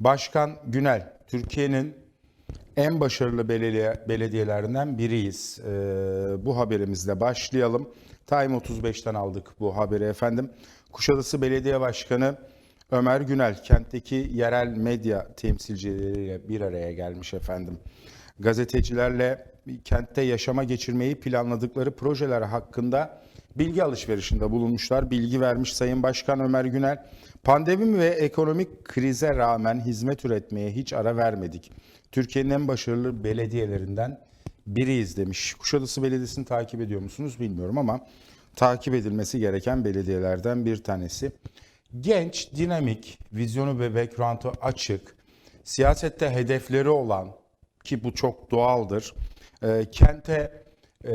Başkan Günel, Türkiye'nin en başarılı belediye, belediyelerinden biriyiz. Ee, bu haberimizle başlayalım. Time 35'ten aldık bu haberi efendim. Kuşadası Belediye Başkanı Ömer Günel, kentteki yerel medya temsilcileriyle bir araya gelmiş efendim. Gazetecilerle kentte yaşama geçirmeyi planladıkları projeler hakkında bilgi alışverişinde bulunmuşlar. Bilgi vermiş Sayın Başkan Ömer Günel. Pandemi ve ekonomik krize rağmen hizmet üretmeye hiç ara vermedik. Türkiye'nin en başarılı belediyelerinden biriyiz demiş. Kuşadası Belediyesi'ni takip ediyor musunuz bilmiyorum ama takip edilmesi gereken belediyelerden bir tanesi. Genç, dinamik, vizyonu ve background'u açık, siyasette hedefleri olan ki bu çok doğaldır. e, kente e,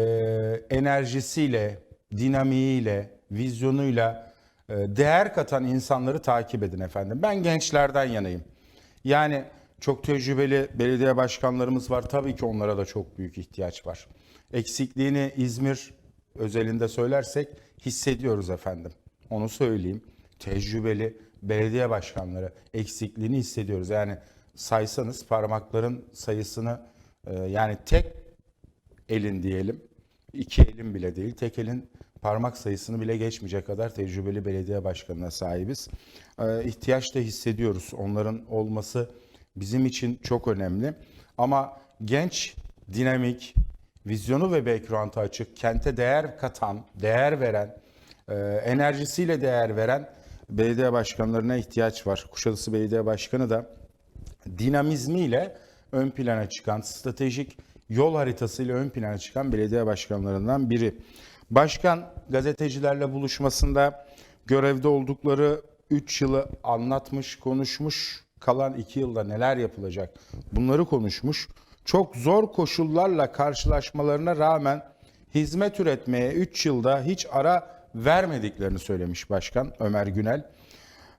enerjisiyle, dinamiğiyle, vizyonuyla e, değer katan insanları takip edin efendim. Ben gençlerden yanayım. Yani çok tecrübeli belediye başkanlarımız var. Tabii ki onlara da çok büyük ihtiyaç var. Eksikliğini İzmir özelinde söylersek hissediyoruz efendim. Onu söyleyeyim. Tecrübeli belediye başkanları eksikliğini hissediyoruz. Yani saysanız parmakların sayısını e, yani tek elin diyelim, iki elin bile değil, tek elin parmak sayısını bile geçmeyecek kadar tecrübeli belediye başkanına sahibiz. Ee, da hissediyoruz. Onların olması bizim için çok önemli. Ama genç, dinamik, vizyonu ve background'ı açık, kente değer katan, değer veren, e, enerjisiyle değer veren belediye başkanlarına ihtiyaç var. Kuşadası Belediye Başkanı da dinamizmiyle ön plana çıkan, stratejik yol haritasıyla ön plana çıkan belediye başkanlarından biri. Başkan gazetecilerle buluşmasında görevde oldukları 3 yılı anlatmış, konuşmuş, kalan 2 yılda neler yapılacak bunları konuşmuş. Çok zor koşullarla karşılaşmalarına rağmen hizmet üretmeye 3 yılda hiç ara vermediklerini söylemiş Başkan Ömer Günel.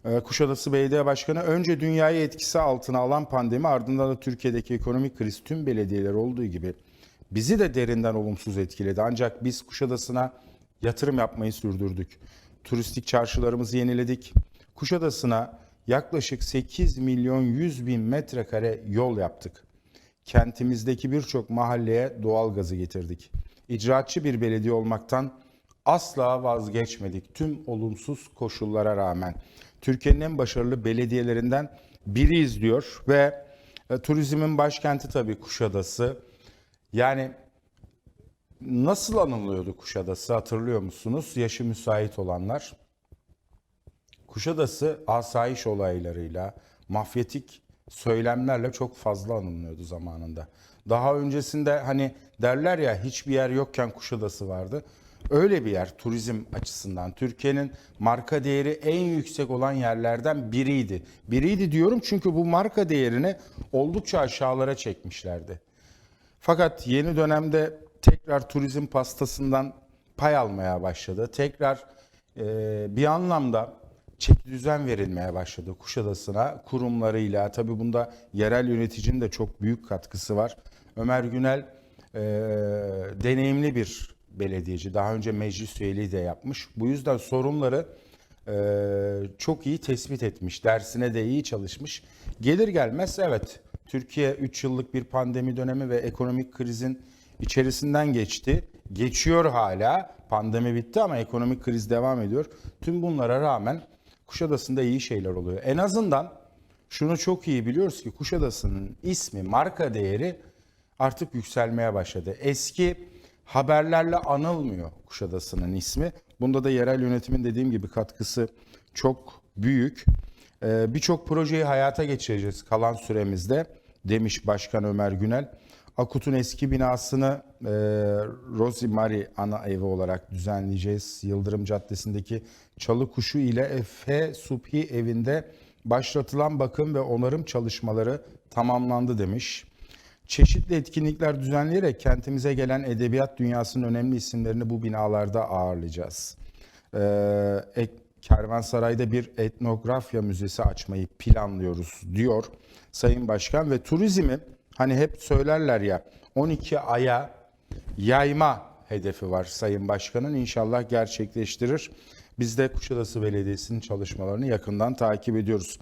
Ee, Kuşadası Belediye Başkanı önce dünyayı etkisi altına alan pandemi ardından da Türkiye'deki ekonomik kriz tüm belediyeler olduğu gibi bizi de derinden olumsuz etkiledi. Ancak biz Kuşadası'na yatırım yapmayı sürdürdük. Turistik çarşılarımızı yeniledik. Kuşadası'na yaklaşık 8 milyon 100 bin metrekare yol yaptık. Kentimizdeki birçok mahalleye doğal gazı getirdik. İcraatçı bir belediye olmaktan asla vazgeçmedik tüm olumsuz koşullara rağmen. Türkiye'nin en başarılı belediyelerinden biriyiz diyor ve e, turizmin başkenti tabii Kuşadası. Yani nasıl anılıyordu Kuşadası hatırlıyor musunuz? Yaşı müsait olanlar. Kuşadası asayiş olaylarıyla, mafyatik söylemlerle çok fazla anılıyordu zamanında. Daha öncesinde hani derler ya hiçbir yer yokken Kuşadası vardı. Öyle bir yer turizm açısından. Türkiye'nin marka değeri en yüksek olan yerlerden biriydi. Biriydi diyorum çünkü bu marka değerini oldukça aşağılara çekmişlerdi. Fakat yeni dönemde tekrar turizm pastasından pay almaya başladı. Tekrar e, bir anlamda çeki düzen verilmeye başladı Kuşadası'na kurumlarıyla. Tabii bunda yerel yöneticinin de çok büyük katkısı var. Ömer Günel e, deneyimli bir belediyeci. Daha önce meclis üyeliği de yapmış. Bu yüzden sorunları e, çok iyi tespit etmiş. Dersine de iyi çalışmış. Gelir gelmez evet Türkiye 3 yıllık bir pandemi dönemi ve ekonomik krizin içerisinden geçti. Geçiyor hala. Pandemi bitti ama ekonomik kriz devam ediyor. Tüm bunlara rağmen Kuşadası'nda iyi şeyler oluyor. En azından şunu çok iyi biliyoruz ki Kuşadası'nın ismi, marka değeri artık yükselmeye başladı. Eski haberlerle anılmıyor Kuşadası'nın ismi. Bunda da yerel yönetimin dediğim gibi katkısı çok büyük. Ee, Birçok projeyi hayata geçireceğiz kalan süremizde demiş Başkan Ömer Günel. Akut'un eski binasını e, Rosemary ana evi olarak düzenleyeceğiz. Yıldırım Caddesi'ndeki Çalı Kuşu ile Efe Subhi evinde başlatılan bakım ve onarım çalışmaları tamamlandı demiş. Çeşitli etkinlikler düzenleyerek kentimize gelen edebiyat dünyasının önemli isimlerini bu binalarda ağırlayacağız. Ee, Kervansaray'da bir etnografya müzesi açmayı planlıyoruz diyor Sayın Başkan ve turizmi hani hep söylerler ya 12 aya yayma hedefi var Sayın Başkan'ın inşallah gerçekleştirir. Biz de Kuşadası Belediyesi'nin çalışmalarını yakından takip ediyoruz.